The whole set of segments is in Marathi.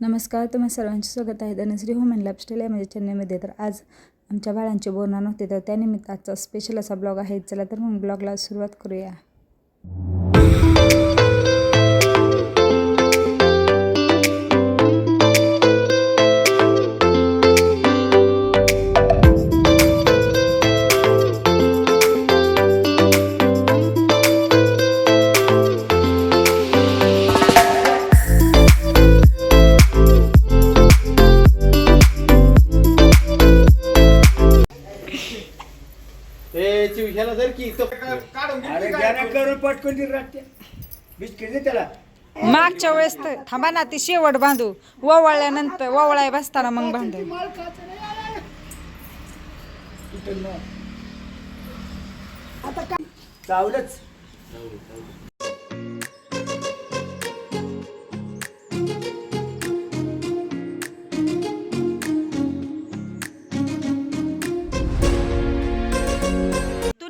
नमस्कार तुम्हा सर्वांचे स्वागत आहे. धनश्री होम अँड लाईफस्टाईल या माझ्या चॅनलमध्ये. तर आज आमच्या बाळांचे बोलणार नव्हते तर त्यानिमित्त आजचा स्पेशल असा ब्लॉग आहे. चला तर मग ब्लॉगला सुरुवात करूया. ए चिव ह्याला जर की तो काढून घे अरे की ज्याने काय? करून पटकन दिली राहते. बिस्किट दे त्याला. मागच्या वेळेस तर थांबा ना ती शेवट बांधू. ववळल्यानंतर ववळाय बसताना मग बांधू. चावलंच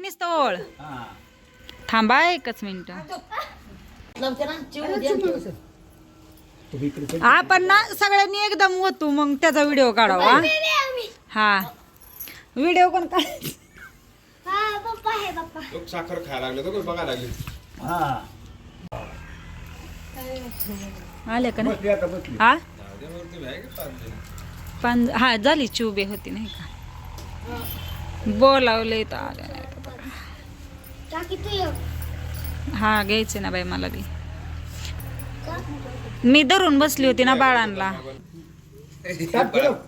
तू नुसतं ओळ थांबा एकच मिनिट. आपण ना सगळ्यांनी एकदम ओतू मग त्याचा व्हिडिओ काढावा. हा. व्हिडिओ कोण काढ लोक साखर खायला लागले तो बघायला लागले. हा. आले का नाही? हा? हा झाली चुबे होती नाही का? बोलावले तर आले नाही. तर. हा घ्यायचे ना बाई मला बी. मी धरून बसली होती ना बाळांना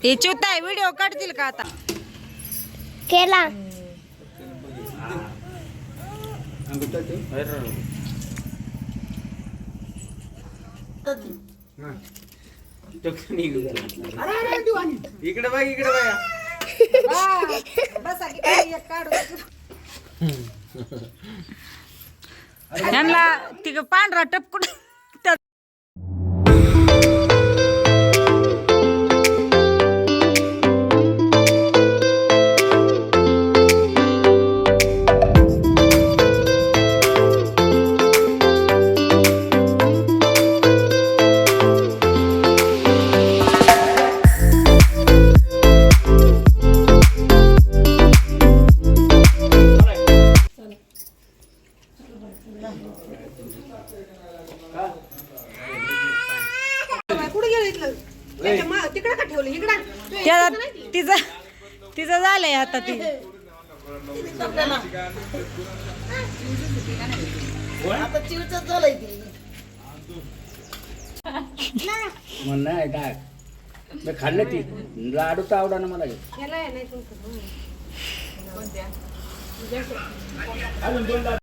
हे चुताय व्हिडिओ काढतील का आता? केला. इकडे बघ इकडे बघा त्यांना तिघ पांढरा टपकून त्या तिचं तिचं झालंय आता ती. म्हण नाही काय मी खाल्लं ती. लाडू तर आवडा ना मला हे. अजून दोन लाडू.